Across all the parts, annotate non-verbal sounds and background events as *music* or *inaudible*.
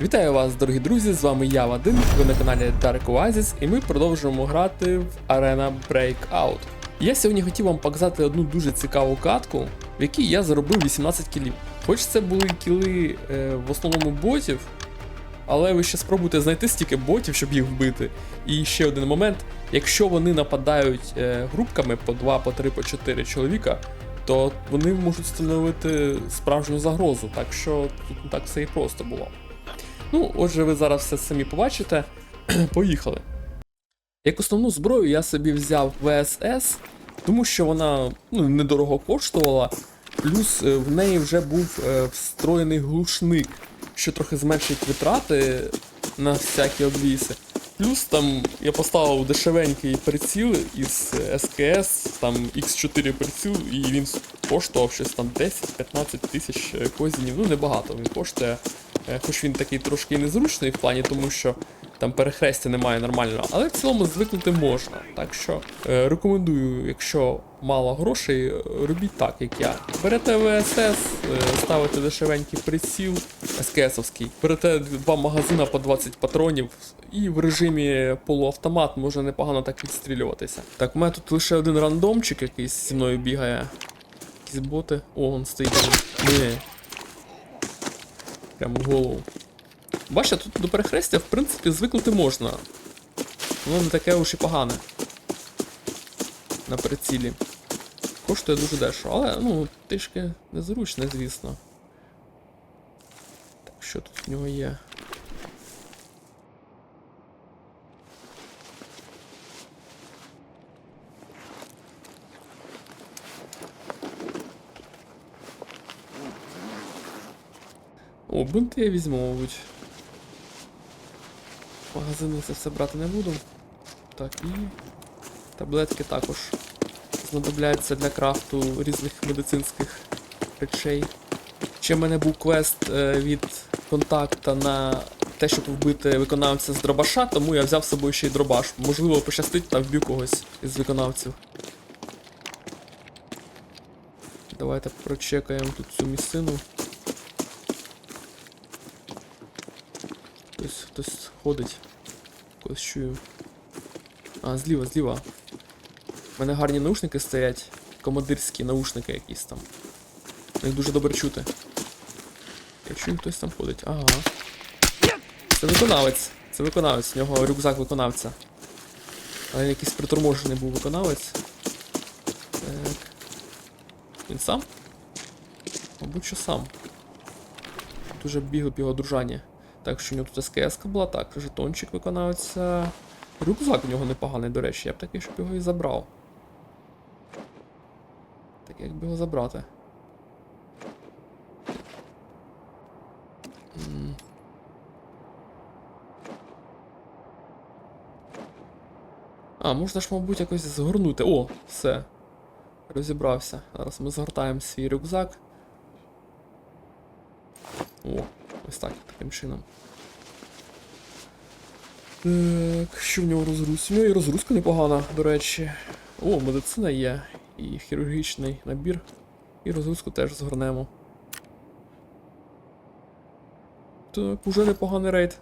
Вітаю вас, дорогі друзі! З вами я Вадим, ви на каналі Dark Oasis, і ми продовжуємо грати в Arena Breakout. Я сьогодні хотів вам показати одну дуже цікаву катку, в якій я заробив 18 кілів. Хоч це були кіли е, в основному ботів, але ви ще спробуйте знайти стільки ботів, щоб їх вбити. І ще один момент: якщо вони нападають е, групками по 2, по 3, по 4 чоловіка, то вони можуть становити справжню загрозу. Так що тут не так все і просто було. Ну, отже, ви зараз все самі побачите. *clears throat* Поїхали. Як основну зброю я собі взяв ВСС, тому що вона ну, недорого коштувала, плюс е, в неї вже був е, встроєний глушник, що трохи зменшить витрати на всякі обвіси. Плюс там я поставив дешевенький приціл із е, СКС, там X4 приціл, і він коштував щось там 10-15 тисяч е, козінів. Ну небагато він коштує. Хоч він такий трошки незручний в плані, тому що там перехрестя немає нормального, але в цілому звикнути можна. Так що е, рекомендую, якщо мало грошей, робіть так, як я. Берете ВСС, е, ставите дешевенький приціл СКСовський, берете два магазина по 20 патронів, і в режимі полуавтомат можна непогано так відстрілюватися. Так, у мене тут лише один рандомчик якийсь зі мною бігає. Якісь боти. О, він стоїть. Ні. Прямо в голову. Бачите, тут до перехрестя, в принципі, звикнути можна. Воно не таке уж і погане. На прицілі. Коштує дуже дешево, але ну, трішки незручне, звісно. Так, що тут в нього є? О, бинти я візьму, мабуть. Магазини це все брати не буду. Так, і таблетки також знадобляються для крафту різних медицинських речей. Ще в мене був квест е, від контакта на те, щоб вбити виконавця з дробаша, тому я взяв з собою ще й дробаш. Можливо, пощастить та вб'ю когось із виконавців. Давайте прочекаємо тут цю місцину. Хтось, ходить. Когось чую. А, зліва, зліва. У мене гарні наушники стоять. Командирські наушники якісь там. Їх дуже добре чути. Я чую, хтось там ходить. Ага. Це виконавець. Це виконавець, у нього рюкзак виконавця. Але він якийсь приторможений був виконавець. Так. Він сам? Мабуть, що сам. Тут уже бігли його дружання. Так що у нього тут СКС була, так, жетончик виконавця. Рюкзак у нього непоганий, до речі, я б такий, щоб його і забрав. Так як би його забрати? А, можна ж, мабуть, якось згорнути. О, все. Розібрався. Зараз ми згортаємо свій рюкзак. О, ось так, таким чином. Так, що в нього розгрузка? У нього і розгрузка непогана, до речі. О, медицина є. І хірургічний набір. І розгрузку теж згорнемо. Так, уже непоганий рейд.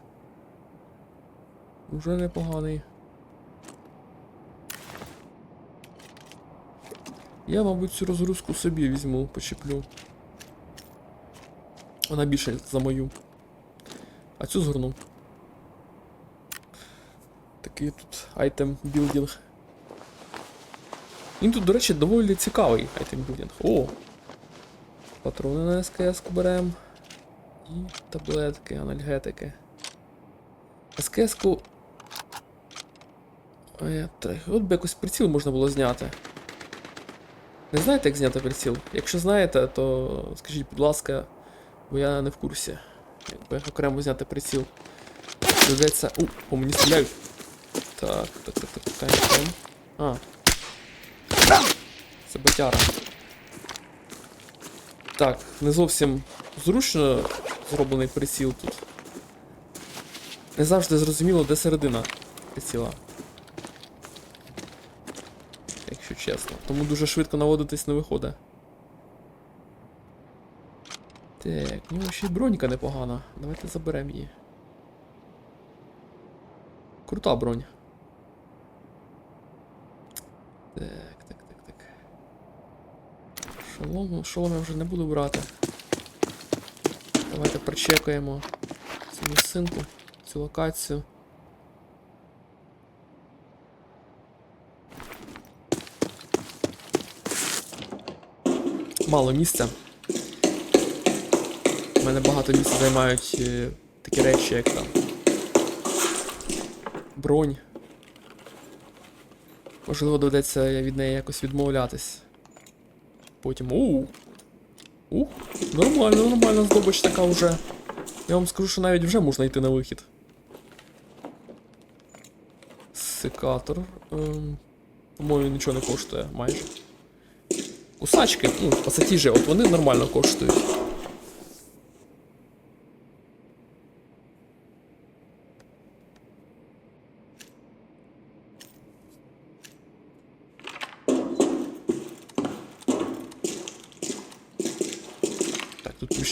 Уже непоганий. Я, мабуть, цю розгрузку собі візьму, почеплю. Вона більше за мою. А цю згорну. Такий тут айтем білдинг. Він тут, до речі, доволі цікавий айтем білдинг. О! Патрони на СКС беремо. І таблетки, анальгетики. СКС-ку. От би якось приціл можна було зняти. Не знаєте, як зняти приціл? Якщо знаєте, то скажіть, будь ласка, бо я не в курсі. Якби окремо зняти приціл. Доведеться. У, по мені стріляють. Так, так, так, так, так, так. А. Це батяра. Так, не зовсім зручно зроблений приціл тут. Не завжди зрозуміло, де середина приціла. Якщо чесно. Тому дуже швидко наводитись не виходить. Так, ну ще й бронька непогана. Давайте заберемо її. крута бронь. Так, так, так, так. Шолом, шолом я вже не буду брати. Давайте прочекаємо цю місцинку, цю локацію. Мало місця. У мене багато місця займають е, такі речі, як там. Бронь. Можливо, доведеться від неї якось відмовлятись. Потім. Ууу. Ух, нормально, нормально, здобич така вже. Я вам скажу, що навіть вже можна йти на вихід. Секатор. Ем, по-моєму, нічого не коштує майже. Кусачки, ну, пасатіжі, от вони нормально коштують.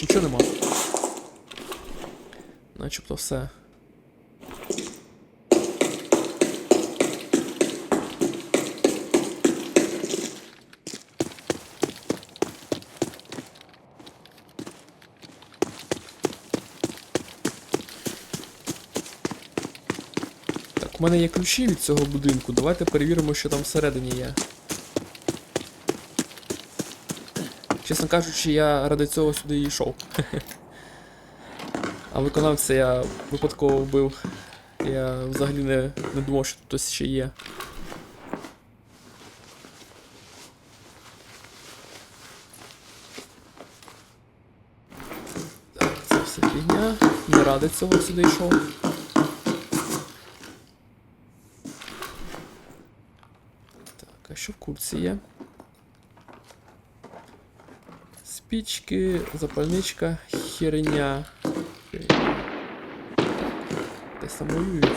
Більше нічого нема. Начебто все. У мене є ключі від цього будинку. Давайте перевіримо, що там всередині є. Чесно кажучи, я ради цього сюди і йшов. А виконавця я випадково вбив. Я взагалі не, не думав, що тут хтось ще є. Так, це все фігня. Не ради цього сюди йшов. Так, а що в курці є? Спічки, запальничка, херня. Десь там воюють.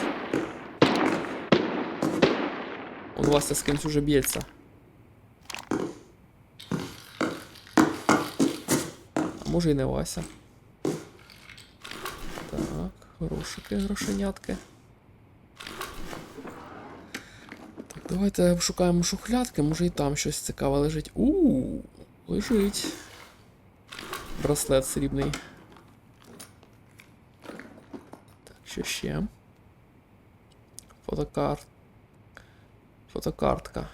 Он Вася з кимсь уже б'ється. А може і не Вася. Так, грошики, грошенятки. Так, давайте шукаємо шухлядки, може і там щось цікаве лежить. У, лежить. Браслет срібний. Так, що ще? Фотокарт. Фотокартка.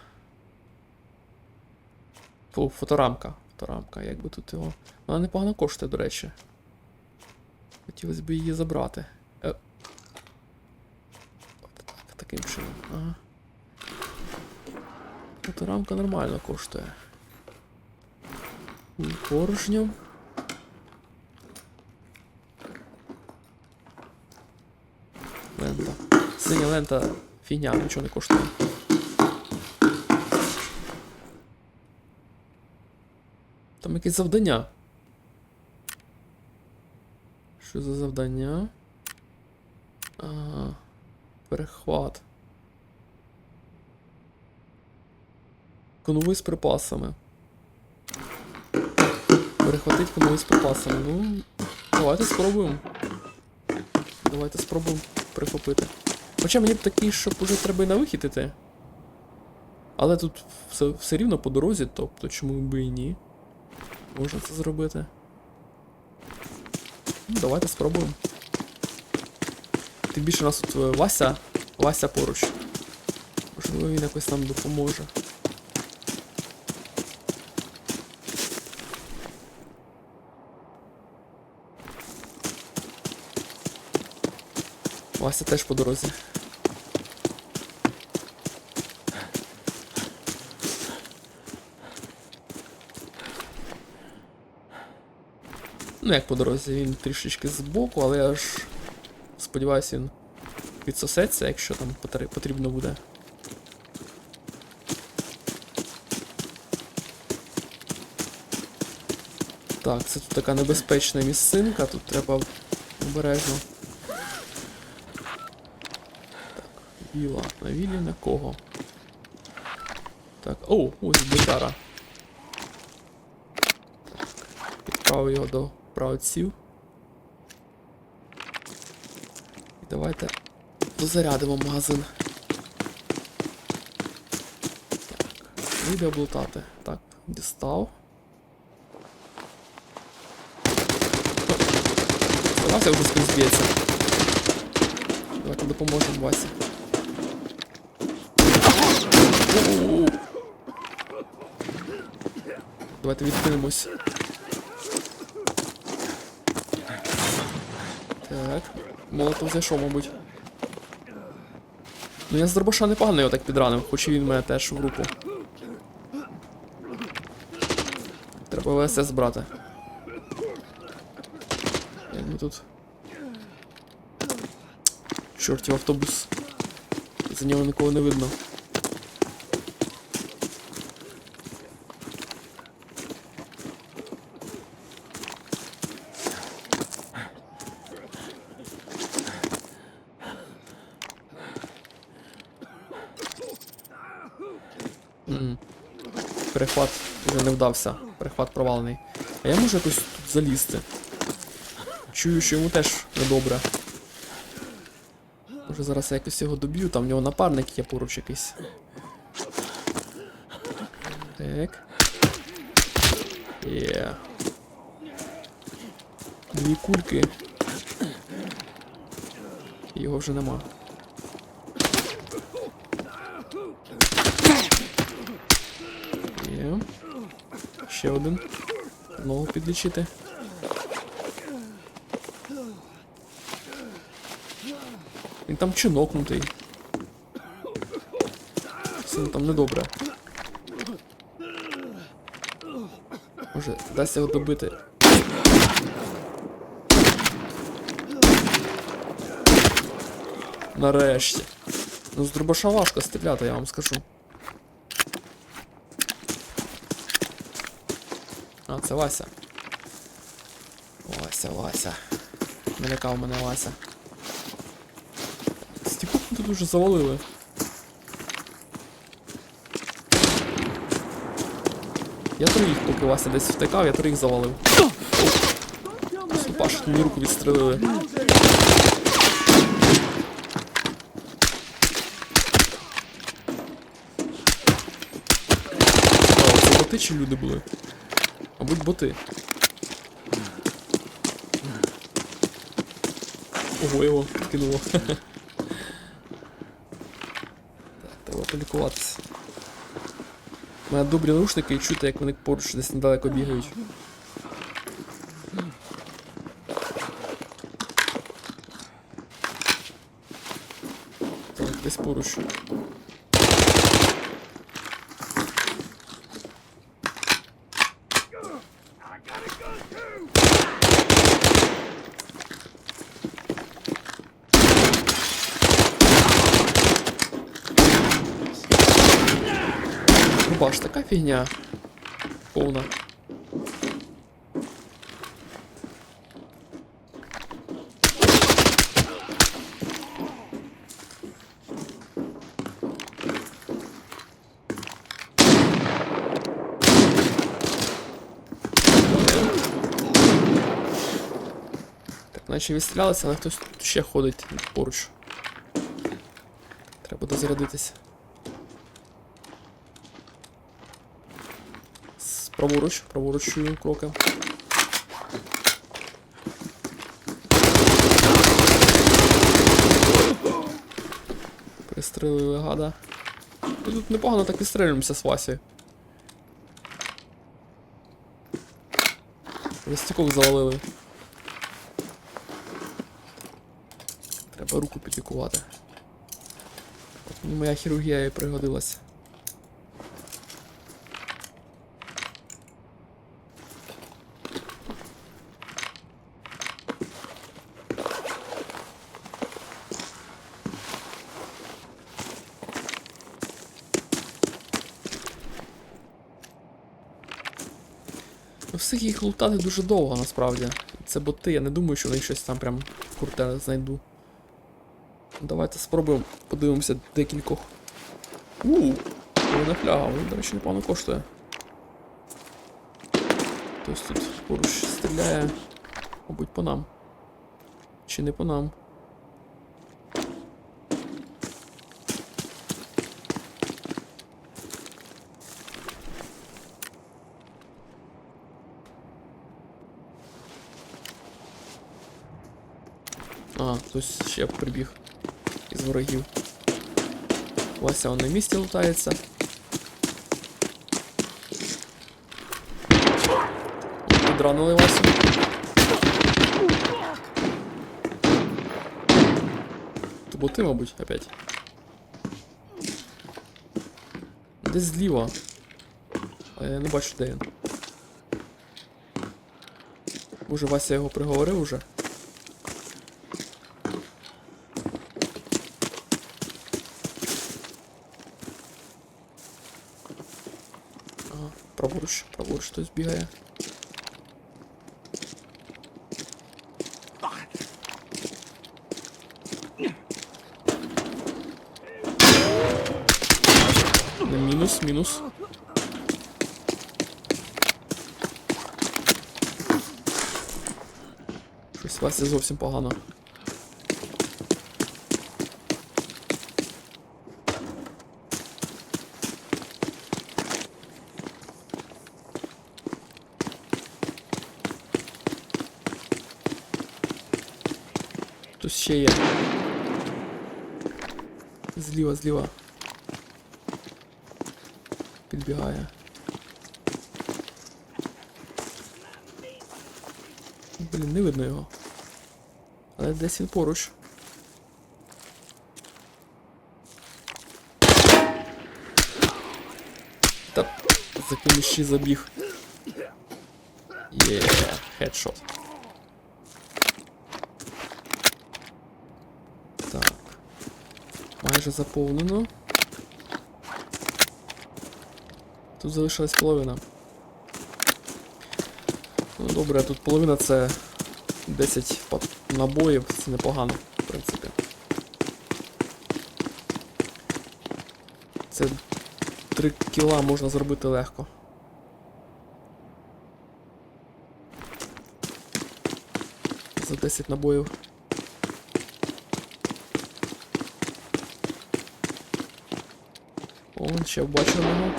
Фу, фоторамка. Фоторамка, як би тут його. Вона непогано коштує, до речі. Хотілося б її забрати. Е. От так, таким чином. Ага. Фоторамка нормально коштує. Порожньо. Лента. Синя лента фігня, нічого не коштує. Там якесь завдання. Що за завдання? Ага. Перехват. Конвой з припасами. Перехватить конвой з припасами. Ну, давайте спробуємо. Давайте спробуємо прихопити. Хоча мені б такий, щоб уже треба і на вихід. Але тут все, все рівно по дорозі, тобто чому би і ні. Можна це зробити. Ну, давайте спробуємо. Тим більше у нас тут е, Вася. Вася поруч. Можливо, він якось нам допоможе. Вася теж по дорозі. Ну, як по дорозі, він трішечки збоку, але я ж сподіваюся, він підсосеться, якщо там потрібно буде. Так, це тут така небезпечна місцинка, тут треба обережно. На вілі на кого? Так, о, ось. Так, відправив його до правців. І давайте Дозарядимо магазин. Так, вийде облутати. Так, дістав. Вася вже скрізь. Давайте допоможемо Васі. Давайте відкинемось. Так. Молотов зайшов, мабуть. Ну я з дробаша непогано його так підранив, хоч і він мене теж в групу. Треба ВСС брати. Як ми тут. Чортів автобус. За нього нікого не видно. Перехват вже не вдався. Перехват провалений. А я можу якось тут залізти. Чую, що йому теж недобре. Може зараз я якось його доб'ю, там в нього напарник є поруч якийсь. Так. Є. Дві кульки. Його вже нема. Є. Ще один. Знову підлічити. Він там чинокнутий. Все там недобре. Може, дасть його добити. Нарешті. Ну, з дробаша важко стріляти, я вам скажу. А, це Вася. Вася, Вася. Налякав мене Вася. Стіку тут уже завалили. Я троїх, поки Вася десь втикав, я троїх завалив. Паш, мені руку відстрелили. О, це чи люди були? Мабуть, боти. Ого, його кинуло. Так, треба полікуватися. У мене добрі наушники і чути, як вони поруч десь недалеко бігають. Так, десь поруч. Баш, така фігня. Повна. Так, наче відстрілялися, але хтось тут ще ходить поруч. Треба дозарядитися. Праворуч, праворуч чую кроки. Пристрелили гада. Ми тут непогано так відстрелюємося з Васі. Стіков завалили. Треба руку підлікувати. От моя хірургія і пригодилась. Ну, Всіх їх лутати дуже довго насправді. Це боти, я не думаю, що вони щось там прям круте знайду. Давайте спробуємо, подивимося декількох. Ууу, не фляга, він, до речі, непогано коштує. Хтось тут поруч стріляє. Мабуть, по нам. Чи не по нам? А, хтось ще прибіг із ворогів. Вася он на місці лутається. Підранили Васю. То бо ти, мабуть, опять. Десь зліва. А я не бачу, де він. Може, Вася його приговорив уже? праворуч, праворуч хтось бігає. Не, Мінус, мінус. Щось Вася зовсім погано. Тут ще є. Зліва, зліва. Підбігає. Блін, не видно його. Але десь він поруч. Та за кимось забіг. Є, хедшот. Так. Майже заповнено. Тут залишилась половина. Ну добре, тут половина це 10 набоїв, це непогано, в принципі. Це 3 кіла можна зробити легко. За 10 набоїв. О, ще бачив його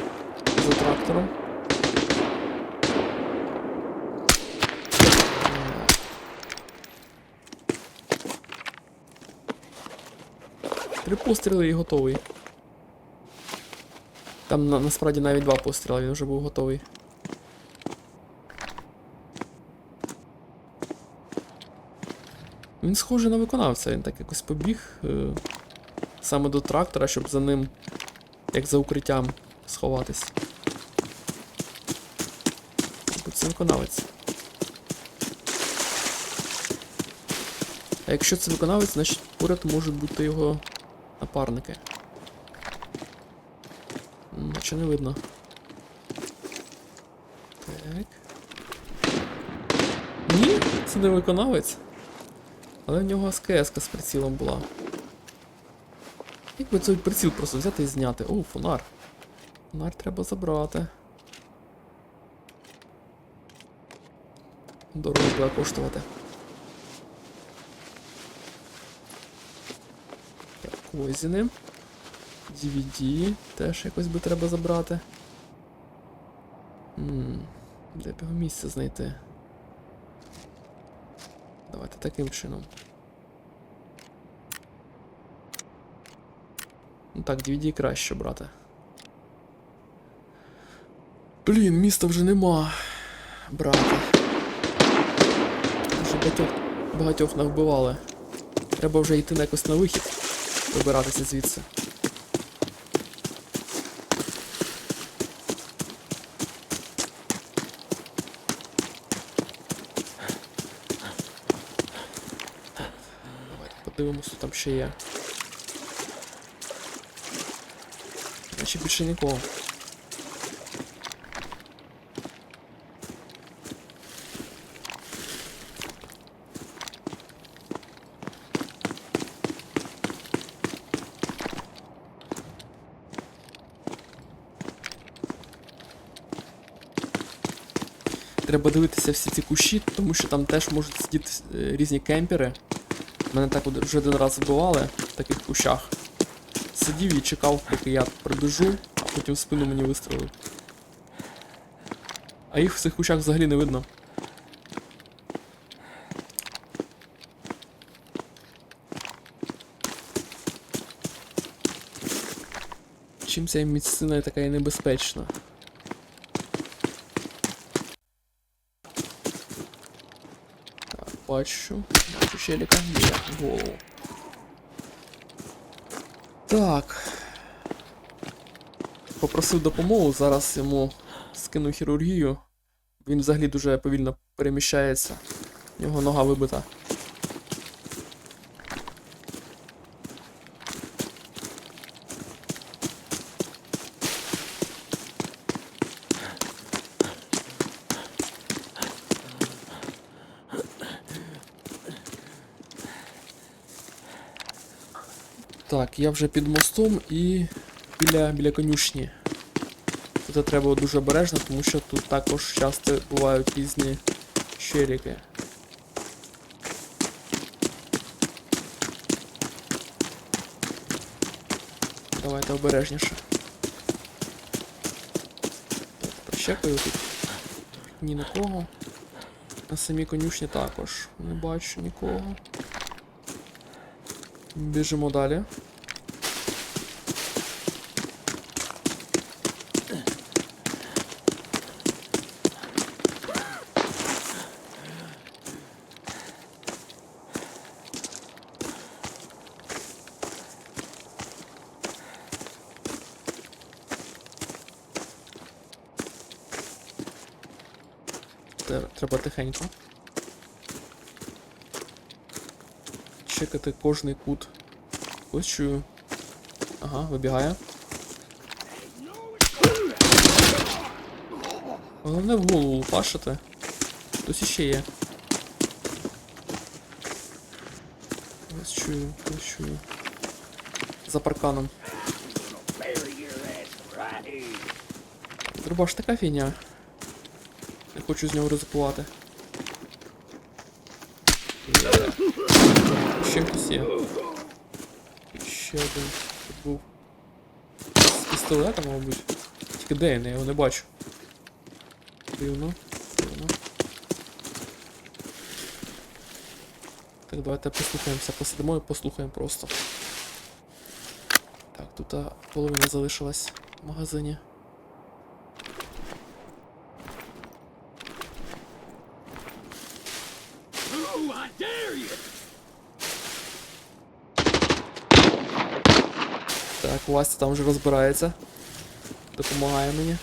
за трактором. Три постріли і готовий. Там на, насправді навіть два постріли, він вже був готовий. Він схожий на виконавця, він так якось побіг е, саме до трактора, щоб за ним, як за укриттям, сховатись. Мабуть, це виконавець. А якщо це виконавець, значить поряд можуть бути його напарники. Наче не видно. Так. Ні, це не виконавець. Але в нього СКС з прицілом була. Як би цей приціл просто взяти і зняти? О, фонар. Фонар треба забрати. Дорого буде коштувати. Так, Козіни. DVD теж якось би треба забрати. Ммм, де б його місце знайти? Давайте таким чином. Так, DVD краще брати. Блін, міста вже нема. Брати. Вже багатьох, багатьох навбивали. Треба вже йти на якось на вихід. Вибиратися звідси. Давайте подивимось, що там ще є. Наче більше нікого. Треба дивитися всі ці кущі, тому що там теж можуть сидіти е, різні кемпери. Мене так вже один раз вбивали в таких кущах сидів і чекав, поки я прибіжу, а потім спину мені вистрілив. А їх в цих кущах взагалі не видно. Чим ця міцина така і небезпечна? Так, бачу. Бачу челіка. Є, голову. Так. Попросив допомогу, зараз йому скину хірургію. Він взагалі дуже повільно переміщається. У нього нога вибита. Так, я вже під мостом і біля, біля конюшні. Тут треба дуже обережно, тому що тут також часто бувають різні щеліки. Давайте обережніше. Так, Прощекаю тут. Ні на кого. На самій конюшні також. Не бачу нікого. Біжимо далі. Треба тихенько. Чекати кожний кут. Ось чую. Ага, вибігає. Головне в голову лупашити. Хтось іще є. Ось чую, ось чую. За парканом. Дробаш така фігня. Не хочу з нього ризикувати. Ще хтось є. Ще один тут був. З пістолетом, мабуть. Тільки де? Я його не бачу. Дивно, дивно. Так, давайте послухаємося, посидимо і послухаємо просто. Так, тут половина залишилась в магазині. Вася там вже розбирається. Допомагає мені.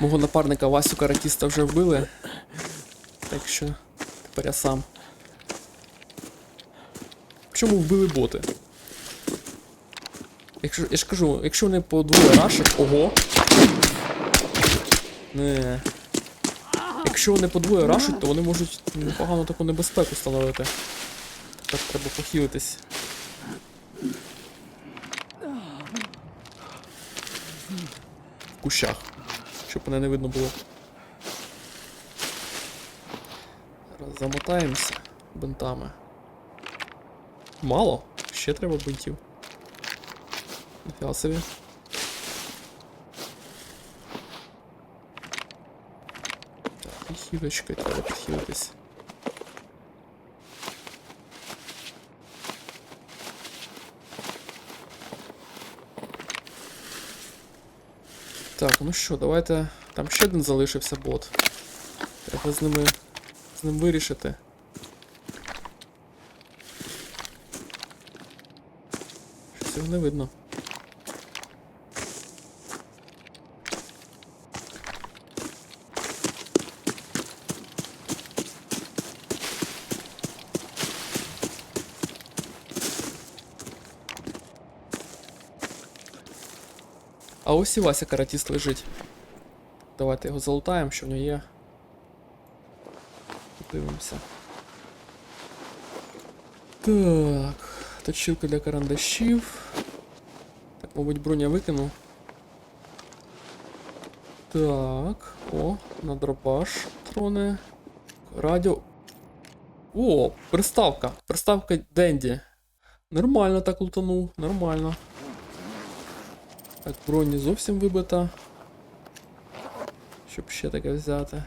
Мого напарника Васю каратіста вже вбили. Так що тепер я сам. Чому вбили боти? Якщо, я ж кажу, якщо вони по двоє рашать, ого. Не. Якщо вони по двоє рашать, то вони можуть непогану таку небезпеку становити. Так треба похилитись. В кущах. Щоб мене не видно було. Зараз замотаємося бинтами. Мало? Ще треба бинтів. Ніфіга собі. Так, і хілочкою треба підхилитись. Так, ну що, давайте. Там ще один залишився бот. Треба з ними. з ним вирішити. Щось його не видно. А ось і Вася каратіст лежить. Давайте його залутаємо, що в нього є. Подивимося. Так, точилка для карандашів. Так, мабуть, броня викину. Так, о, на дробаш троне. Радіо. О, приставка. Приставка Денді. Нормально так лутанув, нормально. Так, броня зовсім вибита. Щоб ще таке взяти.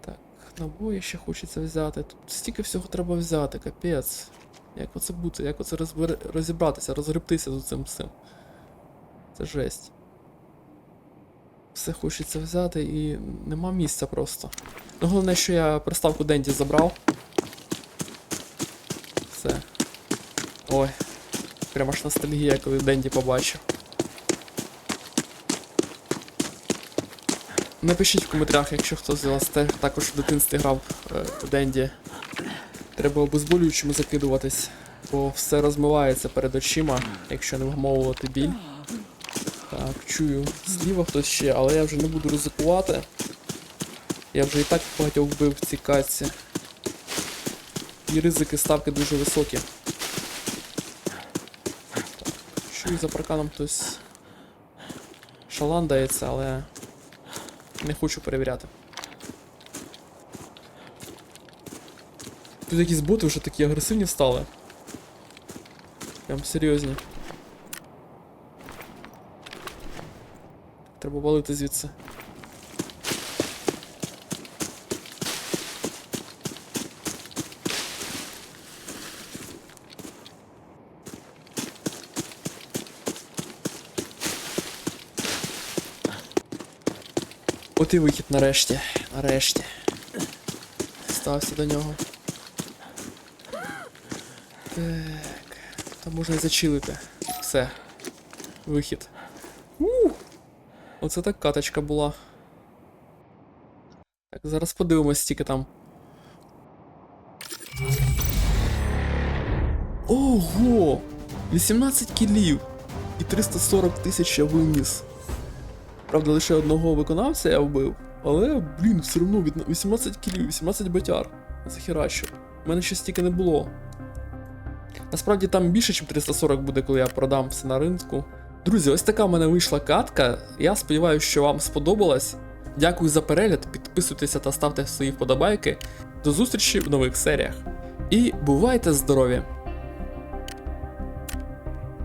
Так, набої ще хочеться взяти. Тут стільки всього треба взяти, капець. Як оце бути? Як оце розбер... розібратися, розгребтися з цим всім? Це жесть. Все хочеться взяти і нема місця просто. Ну головне, що я приставку Денді забрав. Все. Ой. Прямо аж ностальгія, коли Денді побачив. Напишіть в коментарях, якщо хтось з вас також в дитинстві грав е, Денді. Треба обезболюючими закидуватись, бо все розмивається перед очима, якщо не вгамовувати біль. Так, чую, зліва хтось ще, але я вже не буду ризикувати. Я вже і так багатьох вбив в цій катці. І ризики ставки дуже високі. Чую за парканом хтось шаландається, але не хочу перевіряти. Тут якісь боти вже такі агресивні стали. Прям серйозні. Треба валити звідси. І вихід нарешті. Нарешті. Стався до нього. Так. Там можна і зачилити. Все. Вихід. У! Оце так каточка була. Так, зараз подивимось, скільки там. Ого! 18 кілів! І 340 тисяч я виніс. Правда, лише одного виконавця я вбив. Але, блін, все одно від 18 кілів, 18 батяр. Захіра що. У мене ще стільки не було. Насправді там більше, ніж 340 буде, коли я продам все на ринку. Друзі, ось така в мене вийшла катка. Я сподіваюся, що вам сподобалось. Дякую за перегляд, підписуйтеся та ставте свої вподобайки. До зустрічі в нових серіях. І бувайте здорові!